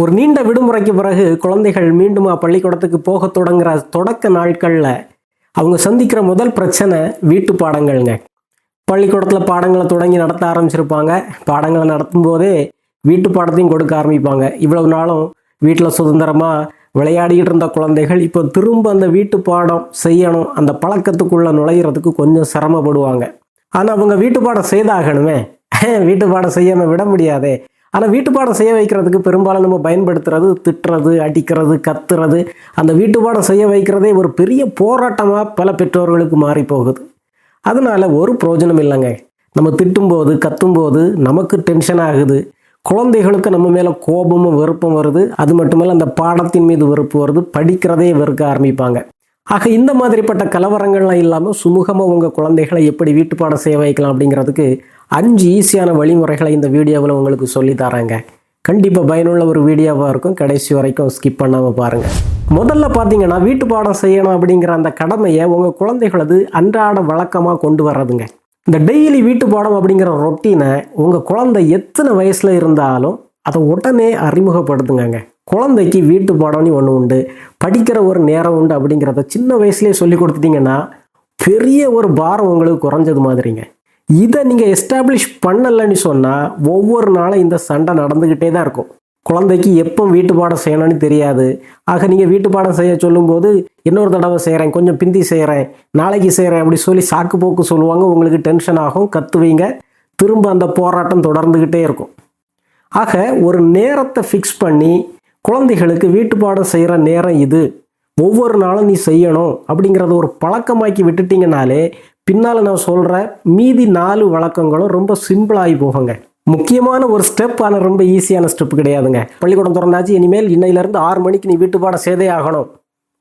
ஒரு நீண்ட விடுமுறைக்கு பிறகு குழந்தைகள் மீண்டும் பள்ளிக்கூடத்துக்கு போக தொடங்குற தொடக்க நாட்களில் அவங்க சந்திக்கிற முதல் பிரச்சனை வீட்டு பாடங்கள்ங்க. பள்ளிக்கூடத்தில் பாடங்களை தொடங்கி நடத்த ஆரம்பிச்சிருப்பாங்க. பாடங்களை நடத்தும் போதே வீட்டு பாடத்தையும் கொடுக்க ஆரம்பிப்பாங்க. இவ்வளவு நாளும் வீட்டில் சுதந்திரமாக விளையாடிக்கிட்டு இருந்த குழந்தைகள் இப்போ திரும்ப அந்த வீட்டு பாடம் செய்யணும் அந்த பழக்கத்துக்குள்ளே நுழையிறதுக்கு கொஞ்சம் சிரமப்படுவாங்க. ஆனால் அவங்க வீட்டு பாடம் செய்தாகணுமே. வீட்டு பாடம் செய்யாமல் விட முடியாதே. ஆனால் வீட்டு பாடம் செய்ய வைக்கிறதுக்கு பெரும்பாலும் நம்ம பயன்படுத்துறது திட்டுறது அடிக்கிறது கத்துறது. அந்த வீட்டு பாடம் செய்ய வைக்கிறதே ஒரு பெரிய போராட்டமாக பல பெற்றோர்களுக்கு மாறி போகுது. அதனால் ஒரு பிரயோஜனம் இல்லைங்க. நம்ம திட்டும்போது கத்தும்போது நமக்கு டென்ஷன் ஆகுது. குழந்தைகளுக்கு நம்ம மேலே கோபமும் வெறுப்பும் வருது. அது மட்டுமல்ல அந்த பாடத்தின் மீது வெறுப்பு வருது. படிக்கிறதே வெறுக்க ஆரம்பிப்பாங்க. ஆக இந்த மாதிரிப்பட்ட கலவரங்கள்லாம் இல்லாமல் சுமூகமாக உங்கள் குழந்தைகளை எப்படி வீட்டு பாடம் செய்ய வைக்கலாம் அப்படிங்கிறதுக்கு அஞ்சு ஈஸியான வழிமுறைகளை இந்த வீடியோவில் உங்களுக்கு சொல்லி தரேங்க கண்டிப்பாக பயனுள்ள ஒரு வீடியோவாக இருக்கும். கடைசி வரைக்கும் ஸ்கிப் பண்ணாமல் பாருங்கள் முதல்ல பார்த்தீங்கன்னா வீட்டு பாடம் செய்யணும் அப்படிங்கிற அந்த கடமையை உங்கள் குழந்தைகளது அன்றாட வழக்கமாக கொண்டு வர்றதுங்க. இந்த டெய்லி வீட்டு பாடம் அப்படிங்கிற ரொட்டீனை உங்கள் குழந்தை எத்தனை வயசில் இருந்தாலும் அதை உடனே அறிமுகப்படுத்துங்கங்க. குழந்தைக்கு வீட்டு பாடம்னு ஒன்று உண்டு. படிக்கிற ஒரு நேரம் உண்டு அப்படிங்கிறத சின்ன வயசுலேயே சொல்லி கொடுத்துட்டீங்கன்னா பெரிய ஒரு பாரம் உங்களுக்கு குறைஞ்சது மாதிரிங்க. இதை நீங்கள் எஸ்டாப்ளிஷ் பண்ணலைன்னு சொன்னால் ஒவ்வொரு நாளும் இந்த சண்டை நடந்துக்கிட்டே தான் இருக்கும். குழந்தைக்கு எப்போ வீட்டு பாடம் செய்யணும்னு தெரியாது. ஆக நீங்கள் வீட்டு பாடம் செய்ய சொல்லும்போது இன்னொரு தடவை செய்கிறேன் கொஞ்சம் பிந்தி செய்கிறேன் நாளைக்கு செய்கிறேன் அப்படி சொல்லி சாக்கு போக்கு சொல்லுவாங்க. உங்களுக்கு டென்ஷன் ஆகும் கத்துவீங்க. திரும்ப அந்த போராட்டம் தொடர்ந்துக்கிட்டே இருக்கும். ஆக ஒரு நேரத்தை ஃபிக்ஸ் பண்ணி குழந்தைகளுக்கு வீட்டு பாடம் செய்கிற நேரம் இது. ஒவ்வொரு நாளும் நீ செய்யணும் அப்படிங்கிறத ஒரு பழக்கமாக்கி விட்டுட்டிங்கனாலே பின்னால் நான் சொல்கிற மீதி நாலு வழக்கங்களும் ரொம்ப சிம்பிளாகி போகுங்க. முக்கியமான ஒரு ஸ்டெப் ஆனால் ரொம்ப ஈஸியான ஸ்டெப் கிடையாதுங்க. பள்ளிக்கூடம் திறந்தாச்சு இனிமேல் இன்னையிலேருந்து ஆறு மணிக்கு நீ வீட்டு பாடம் செய்தே ஆகணும்.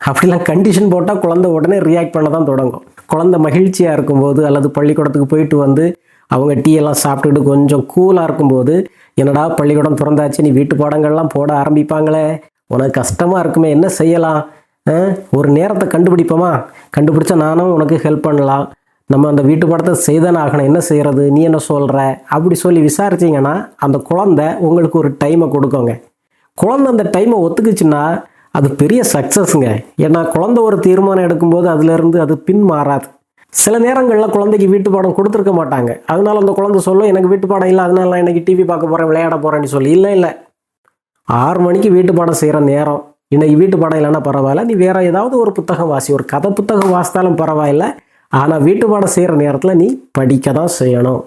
அப்படிலாம் கண்டிஷன் போட்டால் குழந்தை உடனே ரியாக்ட் பண்ண தான் தொடங்கும். குழந்தை மகிழ்ச்சியாக இருக்கும்போது அல்லது பள்ளிக்கூடத்துக்கு போயிட்டு வந்து அவங்க டீ எல்லாம் சாப்பிட்டுட்டு கொஞ்சம் கூலாக இருக்கும்போது என்னடா பள்ளிக்கூடம் திறந்தாச்சு நீ வீட்டு பாடங்கள்லாம் போட ஆரம்பிப்பாங்களே? உனக்கு கஷ்டமாக இருக்குமே என்ன செய்யலாம்? ஒரு நேரத்தை கண்டுபிடிப்போமா? கண்டுபிடிச்சா நானும் உனக்கு ஹெல்ப் பண்ணலாம். நம்ம அந்த வீட்டு படத்தை செய்தானே ஆகணும். என்ன செய்கிறது நீ என்ன சொல்கிற அப்படி சொல்லி விசாரிச்சிங்கன்னா அந்த குழந்தை உங்களுக்கு ஒரு டைமை கொடுக்குங்க. குழந்தை அந்த டைமை ஒத்துக்குச்சுன்னா அது பெரிய சக்ஸஸ்ங்க ஏன்னா குழந்தை ஒரு தீர்மானம் எடுக்கும்போது அதுலேருந்து அது பின் மாறாது சில நேரங்களில் குழந்தைக்கு வீட்டு பாடம் கொடுத்துருக்க மாட்டாங்க. அதனால் அந்த குழந்தை சொல்லும் எனக்கு வீட்டு பாடம் இல்லை அதனால நான் எனக்கு டிவி பார்க்க போகிறேன் விளையாட போகிறேன்னு சொல்லி. இல்லை இல்லை. ஆறு மணிக்கு வீட்டு பாடம் செய்கிற நேரம். இன்னைக்கு வீட்டு பாடம் இல்லைன்னா பரவாயில்ல. நீ வேற ஏதாவது ஒரு புத்தகம் வாசி. ஒரு கதை புத்தகம் வாசித்தாலும் பரவாயில்ல. ஆனால் வீட்டு பாடம் செய்கிற நேரத்தில் நீ படிக்க தான் செய்யணும்.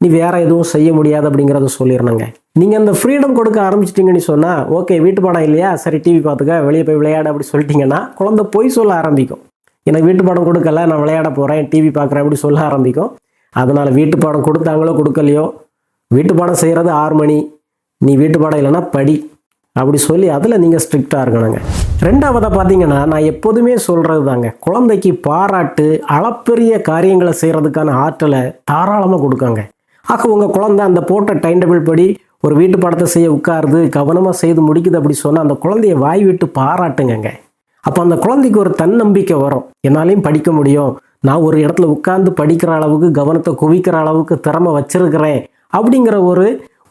நீ வேறு எதுவும் செய்ய முடியாது அப்படிங்கிறத சொல்லிடணுங்க. நீங்கள் அந்த ஃப்ரீடம் கொடுக்க ஆரம்பிச்சிட்டிங்கன்னு சொன்னால் ஓகே வீட்டு பாடம் இல்லையா? சரி டிவி பார்த்துக்க வெளியே போய் விளையாட அப்படி சொல்லிட்டிங்கன்னா குழந்தை பொய் சொல்ல ஆரம்பிக்கும். எனக்கு வீட்டு பாடம் கொடுக்கல நான் விளையாட போகிறேன் டிவி பார்க்குறேன் அப்படி சொல்ல ஆரம்பிக்கும். அதனால் வீட்டு பாடம் கொடுத்தாங்களோ கொடுக்கலையோ வீட்டு பாடம் செய்கிறது ஆறு மணி நீ வீட்டு பாடம் இல்லைன்னா படி அப்படி சொல்லி அதில் நீங்கள் ஸ்ட்ரிக்டாக இருக்கணுங்க. ரெண்டாவதாக பார்த்தீங்கன்னா நான் எப்போதுமே சொல்கிறது தாங்க குழந்தைக்கு பாராட்டு அளப்பெரிய காரியங்களை செய்கிறதுக்கான ஆற்றலை தாராளமாக கொடுக்காங்க. ஆக உங்கள் குழந்தை அந்த போட்ட டைம் டேபிள் படி ஒரு வீட்டு பாடத்தை செய்ய உட்காருது கவனமாக செய்து முடிக்குது அப்படி சொன்னால் அந்த குழந்தைய வாய் விட்டு பாராட்டுங்கங்க. அப்போ அந்த குழந்தைக்கு ஒரு தன்னம்பிக்கை வரும். என்னாலையும் படிக்க முடியும். நான் ஒரு இடத்துல உட்கார்ந்து படிக்கிற அளவுக்கு கவனத்தை குவிக்கிற அளவுக்கு திறமை வச்சிருக்கிறேன் அப்படிங்கிற ஒரு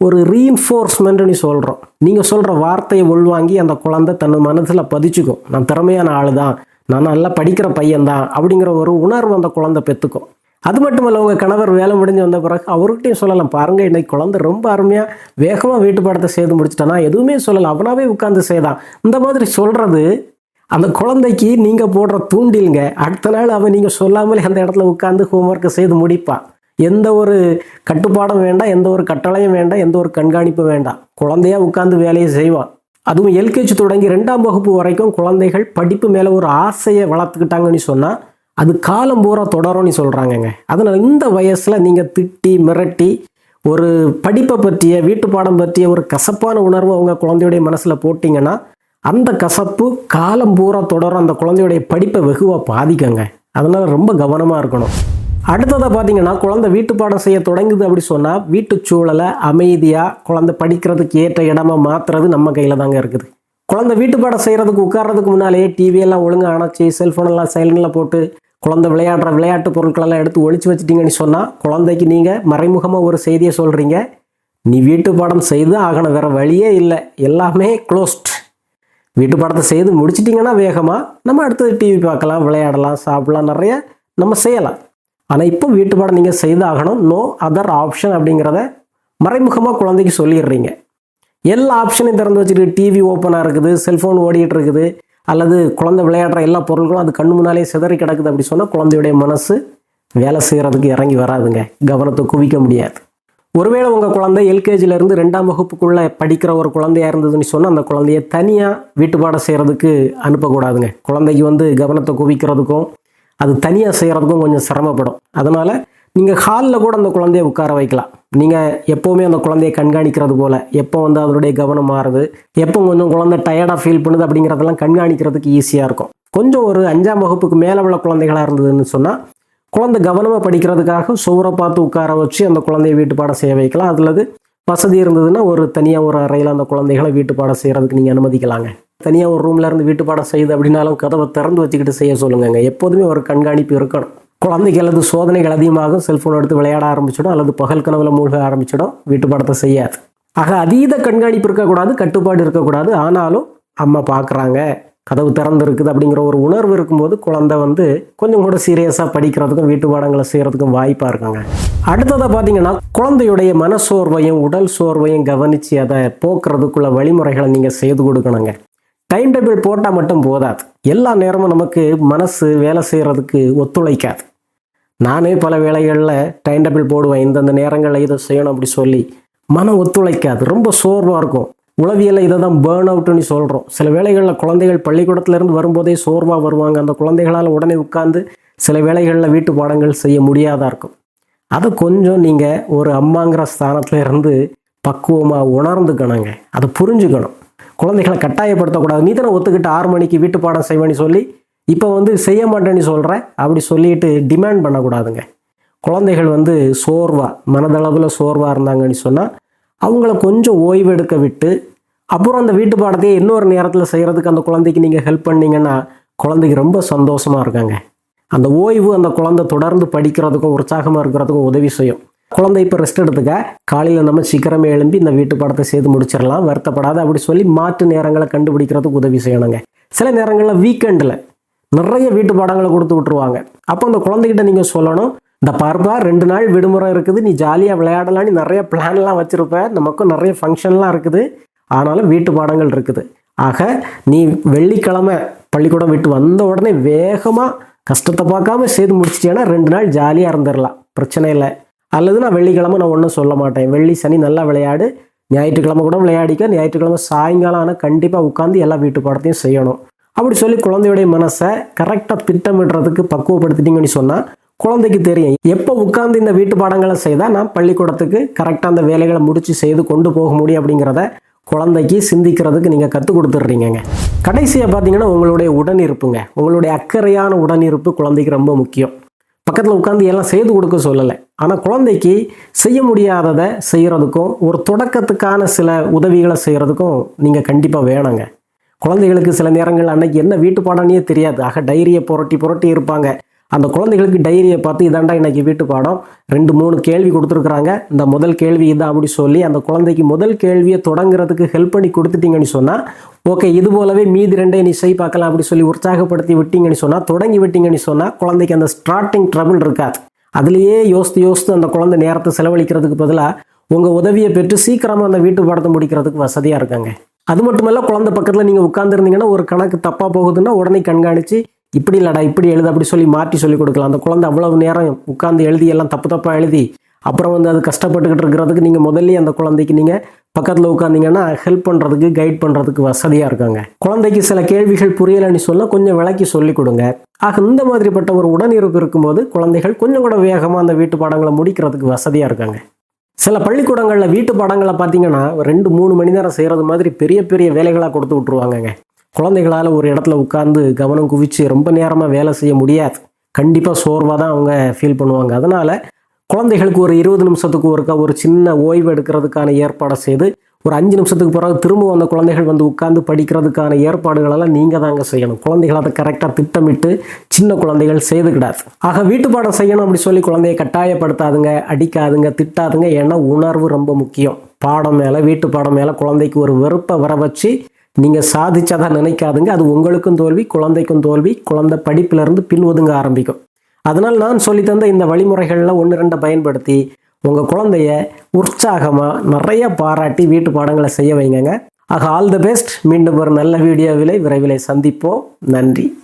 ஒரு ரீஎன்ஃபோர்ஸ்மெண்ட்னு சொல்கிறோம் நீங்கள் சொல்கிற வார்த்தையை உள்வாங்கி அந்த குழந்தை தன் மனசில் பதிச்சுக்கும். நான் திறமையான ஆள் தான் நான் நல்லா படிக்கிற பையன்தான் அப்படிங்கிற ஒரு உணர்வு அந்த குழந்தை பெற்றுக்கும் அது மட்டும் இல்லை உங்கள் கணவர் வேலை முடிஞ்சு வந்த பிறகு அவர்கிட்டையும் சொல்லலாம். பாருங்கள் இன்னைக்கு குழந்தை ரொம்ப அருமையாக வேகமாக வீட்டு பாடத்தை செய்து முடிச்சிட்டானா? எதுவுமே சொல்லலை. அவனாவே உட்காந்து செய்தான். இந்த மாதிரி சொல்கிறது அந்த குழந்தைக்கு நீங்கள் போடுற தூண்டிலுங்க அடுத்த நாள் அவன் நீங்கள் சொல்லாமலே அந்த இடத்துல உட்காந்து ஹோம்ஒர்க்கை செய்து முடிப்பான். எந்த ஒரு கட்டுப்பாடும் வேண்டாம் எந்த ஒரு கட்டளையும் வேண்டாம் எந்த ஒரு கண்காணிப்பும் வேண்டாம். குழந்தையா உட்காந்து வேலையை செய்வான். அதுவும் எல்கேஜி தொடங்கி ரெண்டாம் வகுப்பு வரைக்கும் குழந்தைகள் படிப்பு மேலே ஒரு ஆசையை வளர்த்துக்கிட்டாங்கன்னு சொன்னால் அது காலம் பூரா தொடரும்னு சொல்கிறாங்கங்க அதனால் இந்த வயசில் நீங்கள் திட்டி மிரட்டி ஒரு படிப்பை பற்றிய வீட்டு பாடம் பற்றிய ஒரு கசப்பான உணர்வு அவங்க குழந்தையுடைய மனசில் போட்டிங்கன்னா அந்த கசப்பு காலம் பூரா தொடரும். அந்த குழந்தையுடைய படிப்பை வெகுவாக பாதிக்கங்க. அதனால் ரொம்ப கவனமாக இருக்கணும். அடுத்ததாக பார்த்தீங்கன்னா குழந்தை வீட்டு பாடம் செய்ய தொடங்குது அப்படி சொன்னால் வீட்டு சூழலை அமைதியாக குழந்தை படிக்கிறதுக்கு ஏற்ற இடமா மாற்றுறது நம்ம கையில் தாங்க இருக்குது. குழந்தை வீட்டு பாடம் செய்கிறதுக்கு உட்கார்றதுக்கு முன்னாலேயே டிவியெல்லாம் ஒழுங்காக அணைச்சி செல்ஃபோனெல்லாம் சைலண்டில் போட்டு குழந்தை விளையாடுற விளையாட்டு பொருட்களெல்லாம் எடுத்து ஒழிச்சு வச்சிட்டிங்கன்னு சொன்னால் குழந்தைக்கு நீங்கள் மறைமுகமாக ஒரு செய்தியை சொல்கிறீங்க நீ வீட்டு பாடம் செய்து ஆகணும் வேறு வழியே இல்லை. எல்லாமே க்ளோஸ்ட் வீட்டு பாடத்தை செய்து முடிச்சிட்டிங்கன்னா வேகமாக நம்ம அடுத்தது டிவி பார்க்கலாம் விளையாடலாம் சாப்பிடலாம் நிறைய நம்ம செய்யலாம். ஆனால் இப்போ வீட்டு பாடம் நீங்கள் செய்தாகணும் நோ அதர் ஆப்ஷன் அப்படிங்கிறத மறைமுகமாக குழந்தைக்கு சொல்லிடுறீங்க. எல்லா ஆப்ஷனையும் திறந்து வச்சுட்டு டிவி ஓப்பனாக இருக்குது செல்ஃபோன் ஓடிட்டு இருக்குது அல்லது குழந்தை விளையாடுற எல்லா பொருட்களும் அது கண்ணு முன்னாலே சிதறி கிடக்குது அப்படி சொன்னால் குழந்தையுடைய மனசு வேலை செய்கிறதுக்கு இறங்கி வராதுங்க. கவனத்தை குவிக்க முடியாது. ஒருவேளை உங்கள் குழந்தை எல்கேஜிலேருந்து ரெண்டாம் வகுப்புக்குள்ளே படிக்கிற ஒரு குழந்தையாக இருந்ததுன்னு சொன்னால் அந்த குழந்தைய தனியாக வீட்டு பாடம் செய்கிறதுக்கு அனுப்பக்கூடாதுங்க. குழந்தைக்கு வந்து கவனத்தை குவிக்கிறதுக்கும் அது தனியாக செய்கிறதுக்கும் கொஞ்சம் சிரமப்படும். அதனால் நீங்கள் ஹாலில் கூட அந்த குழந்தைய உட்கார வைக்கலாம். நீங்கள் எப்போவுமே அந்த குழந்தைய கண்காணிக்கிறது போல் எப்போ வந்து அதனுடைய கவனம் மாறுது எப்போ கொஞ்சம் குழந்தை டயர்டாக ஃபீல் பண்ணுது அப்படிங்கிறதெல்லாம் கண்காணிக்கிறதுக்கு ஈஸியாக இருக்கும். கொஞ்சம் ஒரு அஞ்சாம் வகுப்புக்கு மேலே உள்ள குழந்தைகளாக இருந்ததுன்னு சொன்னால் குழந்தை கவனமாக படிக்கிறதுக்காக சுவரை பார்த்து உட்கார வச்சு அந்த குழந்தைய வீட்டு பாடம் செய்ய வைக்கலாம். அதில் வசதி இருந்ததுன்னா ஒரு தனியாக ஒரு அறையில் அந்த குழந்தைகளை வீட்டு பாடம் செய்கிறதுக்கு நீங்கள் அனுமதிக்கலாங்க. தனியாக ஒரு ரூமில் இருந்து வீட்டு பாடம் செய்யுது அப்படின்னாலும் கதவை திறந்து வச்சுக்கிட்டு செய்ய சொல்லுங்கங்க. எப்போதுமே ஒரு கண்காணிப்பு இருக்கணும். குழந்தைக்கு அல்லது சோதனைகள் அதிகமாகும். செல்ஃபோன் எடுத்து விளையாட ஆரம்பிச்சிடும். அல்லது பகல் கனவுல மூழ்க ஆரம்பிச்சிடும். வீட்டு பாடத்தை செய்யாது. ஆக அதீத கண்காணிப்பு இருக்கக்கூடாது. கட்டுப்பாடு இருக்கக்கூடாது. ஆனாலும் அம்மா பார்க்குறாங்க கதவு திறந்துருக்குது அப்படிங்கிற ஒரு உணர்வு இருக்கும்போது குழந்தை வந்து கொஞ்சம் கூட சீரியஸாக படிக்கிறதுக்கும் வீட்டு பாடங்களை செய்கிறதுக்கும் வாய்ப்பாக இருக்குங்க. அடுத்ததாக பார்த்தீங்கன்னா குழந்தையுடைய மனசோர்வையும் உடல் சோர்வையும் கவனித்து அதை போக்குறதுக்குள்ள வழிமுறைகளை நீங்கள் செய்து கொடுக்கணுங்க. டைம் டேபிள் போட்டால் மட்டும் போதாது. எல்லா நேரமும் நமக்கு மனசு வேலை செய்கிறதுக்கு ஒத்துழைக்காது. நானே பல வேளைகளில் டைம் டேபிள் போடுவேன். இந்தந்த நேரங்களில் இதை செய்யணும் அப்படி சொல்லி மனம் ஒத்துழைக்காது. ரொம்ப சோர்வாக இருக்கும். உளவியலை இதை தான் பேர்ன் அவுட்னு சொல்கிறோம் சில வேளைகளில் குழந்தைகள் பள்ளிக்கூடத்துலேருந்து வரும்போதே சோர்வாக வருவாங்க. அந்த குழந்தைகளால் உடனே உட்காந்து சில வேளைகளில் வீட்டு பாடங்கள் செய்ய முடியாதா இருக்கும். அதை கொஞ்சம் நீங்கள் ஒரு அம்மாங்கிற ஸ்தானத்துல இருந்து பக்குவமாக உணர்ந்துக்கணுங்க. அதை புரிஞ்சுக்கணும். குழந்தைகளை கட்டாயப்படுத்தக்கூடாது. நீ தானே ஒத்துக்கிட்டு ஆறு மணிக்கு வீட்டு பாடம் செய்வேன்னு சொல்லி இப்போ வந்து செய்ய மாட்டேன்னு சொல்கிற அப்படி சொல்லிட்டு டிமாண்ட் பண்ணக்கூடாதுங்க. குழந்தைகள் வந்து சோர்வாக மனதளவில் சோர்வாக இருந்தாங்கன்னு சொன்னால் அவங்கள கொஞ்சம் ஓய்வு எடுக்க விட்டு அப்புறம் அந்த வீட்டு பாடத்தையே இன்னொரு நேரத்தில் செய்கிறதுக்கு அந்த குழந்தைக்கு நீங்கள் ஹெல்ப் பண்ணீங்கன்னா குழந்தைக்கு ரொம்ப சந்தோஷமாக இருக்காங்க. அந்த ஓய்வு அந்த குழந்தை தொடர்ந்து படிக்கிறதுக்கும் உற்சாகமாக இருக்கிறதுக்கும் உதவி செய்யும். குழந்தை இப்போ ரெஸ்ட் எடுத்துக்க காலையில் நம்ம சீக்கிரமே எழும்பி இந்த வீட்டு பாடத்தை செய்து முடிச்சிடலாம். வருத்தப்படாத அப்படி சொல்லி மாற்று நேரங்களை கண்டுபிடிக்கிறதுக்கு உதவி செய்யணுங்க. சில நேரங்களில் வீக்கெண்டில் நிறைய வீட்டு பாடங்களை கொடுத்து விட்டுருவாங்க. அப்போ அந்த குழந்தைகிட்ட நீங்கள் சொல்லணும் இந்த பார்ப்பா ரெண்டு நாள் விடுமுறை இருக்குது நீ ஜாலியாக விளையாடலாம் நீ நிறைய பிளான்லாம் வச்சுருப்ப. நமக்கும் நிறைய ஃபங்க்ஷன்லாம் இருக்குது. ஆனாலும் வீட்டு பாடங்கள் இருக்குது. ஆக நீ வெள்ளிக்கிழமை பள்ளிக்கூடம் விட்டு வந்த உடனே வேகமாக கஷ்டத்தை பார்க்காம செய்து முடிச்சிட்டேன்னா ரெண்டு நாள் ஜாலியாக இருந்துடலாம் பிரச்சனை இல்லை. அல்லது நான் வெள்ளிக்கிழமை நான் ஒன்றும் சொல்ல மாட்டேன். வெள்ளி சனி நல்லா விளையாடு. ஞாயிற்றுக்கிழமை கூட விளையாடிக்க ஞாயிற்றுக்கிழமை சாயங்காலம் ஆனால் கண்டிப்பாக உட்காந்து எல்லா வீட்டு பாடத்தையும் செய்யணும். அப்படி சொல்லி குழந்தையுடைய மனசை கரெக்டாக திட்டமிடுறதுக்கு பக்குவப்படுத்திட்டீங்கன்னு சொன்னால் குழந்தைக்கு தெரியும். எப்போ உட்கார்ந்து இந்த வீட்டு பாடங்களை செய்தால் நான் பள்ளிக்கூடத்துக்கு கரெக்டாக அந்த வேலைகளை முடித்து செய்து கொண்டு போக முடியும் அப்படிங்கிறத குழந்தைக்கு சிந்திக்கிறதுக்கு நீங்கள் கற்றுக் கொடுத்துட்றீங்கங்க. கடைசியாக பார்த்தீங்கன்னா உங்களுடைய உடனிருப்புங்க. உங்களுடைய அக்கறையான உடனிருப்பு குழந்தைக்கு ரொம்ப முக்கியம். பக்கத்தில் உட்காந்து எல்லாம் செய்து கொடுக்க சொல்லலை. ஆனால் குழந்தைக்கு செய்ய முடியாததை செய்கிறதுக்கும் ஒரு தொடக்கத்துக்கான சில உதவிகளை செய்கிறதுக்கும் நீங்கள் கண்டிப்பாக வேணுங்க. குழந்தைகளுக்கு சில நேரங்கள் அன்னைக்கு என்ன வீட்டு பாடம்னே தெரியாது. ஆக டைரியை புரட்டி புரட்டி இருப்பாங்க. அந்த குழந்தைகளுக்கு டைரியை பார்த்து இதாண்டா இன்னைக்கு வீட்டு பாடம். ரெண்டு மூணு கேள்வி கொடுத்துருக்குறாங்க. இந்த முதல் கேள்வி இதான் அப்படி சொல்லி அந்த குழந்தைக்கு முதல் கேள்வியை தொடங்குறதுக்கு ஹெல்ப் பண்ணி கொடுத்துட்டீங்கன்னு சொன்னால் ஓகே இது போலவே மீதி ரெண்டே நீ செய் பார்க்கலாம் அப்படி சொல்லி உற்சாகப்படுத்தி விட்டீங்கன்னு சொன்னால் தொடங்கி விட்டீங்கன்னு சொன்னால் குழந்தைக்கு அந்த ஸ்டார்டிங் ட்ரபிள் இருக்காது. அதுலேயே யோசித்து யோசித்து அந்த குழந்தை நேரத்தை செலவழிக்கிறதுக்கு பதிலாக உங்கள் உதவியை பெற்று சீக்கிரமாக அந்த வீட்டு பாடத்தை முடிக்கிறதுக்கு வசதியாக இருக்காங்க. அது மட்டுமல்ல குழந்தை பக்கத்தில் நீங்கள் உட்காந்துருந்தீங்கன்னா ஒரு கணக்கு தப்பாக போகுதுன்னா உடனே கண்காணித்து இப்படி இல்லடா இப்படி எழுது அப்படி சொல்லி மாற்றி சொல்லி கொடுக்கலாம். அந்த குழந்தை அவ்வளவு நேரம் உட்காந்து எழுதி எல்லாம் தப்பு தப்பாக எழுதி அப்புறம் வந்து அது கஷ்டப்பட்டுக்கிட்டு இருக்கிறதுக்கு நீங்கள் முதல்ல அந்த குழந்தைக்கு நீங்கள் பக்கத்தில் உட்காந்தீங்கன்னா ஹெல்ப் பண்ணுறதுக்கு கைட் பண்ணுறதுக்கு வசதியாக இருக்காங்க. குழந்தைக்கு சில கேள்விகள் புரியலைன்னு சொன்னால் கொஞ்சம் விளக்கி சொல்லிக் கொடுங்க. ஆக இந்த மாதிரிப்பட்ட ஒரு உடனிருப்பு இருக்கும்போது குழந்தைகள் கொஞ்சம் கூட வேகமாக அந்த வீட்டு பாடங்களை முடிக்கிறதுக்கு வசதியாக இருக்காங்க. சில பள்ளிக்கூடங்களில் வீட்டு பாடங்களை பார்த்தீங்கன்னா ரெண்டு மூணு மணி நேரம் செய்கிறது மாதிரி பெரிய பெரிய வேலைகளாக கொடுத்து விட்ருவாங்கங்க குழந்தைகளால் ஒரு இடத்துல உட்காந்து கவனம் குவிச்சு ரொம்ப நேரமாக வேலை செய்ய முடியாது. கண்டிப்பாக சோர்வாக தான் அவங்க ஃபீல் பண்ணுவாங்க. அதனால் குழந்தைகளுக்கு ஒரு இருபது நிமிஷத்துக்கு ஒருக்கா ஒரு சின்ன ஓய்வு எடுக்கிறதுக்கான ஏற்பாடை செய்து ஒரு அஞ்சு நிமிஷத்துக்கு பிறகு திரும்ப அந்த குழந்தைகள் வந்து உட்காந்து படிக்கிறதுக்கான ஏற்பாடுகளெல்லாம் நீங்கள் தாங்க செய்யணும். குழந்தைகள் அதை கரெக்டாக திட்டமிட்டு சின்ன குழந்தைகள் செய்துக்கிடாது. ஆக வீட்டு பாடம் செய்யணும் அப்படி சொல்லி குழந்தைய கட்டாயப்படுத்தாதுங்க அடிக்காதுங்க திட்டாதுங்க. ஏன்னா உணர்வு ரொம்ப முக்கியம். பாடம் மேலே வீட்டு பாடம் மேலே குழந்தைக்கு ஒரு வெறுப்பை வர வச்சு நீங்கள் சாதிச்சதாக நினைக்காதுங்க. அது உங்களுக்கும் தோல்வி குழந்தைக்கும் தோல்வி குழந்தை படிப்பிலிருந்து பின் ஒதுங்க ஆரம்பிக்கும். அதனால் நான் சொல்லித்தந்த இந்த வழிமுறைகளில் ஒன்று ரெண்டை பயன்படுத்தி உங்கள் குழந்தைய உற்சாகமாக நிறைய பாராட்டி வீட்டு பாடங்களை செய்ய வைங்கங்க. ஆக ஆல் த பெஸ்ட் மீண்டும் ஒரு நல்ல வீடியோவிலே விரைவில் சந்திப்போம். நன்றி.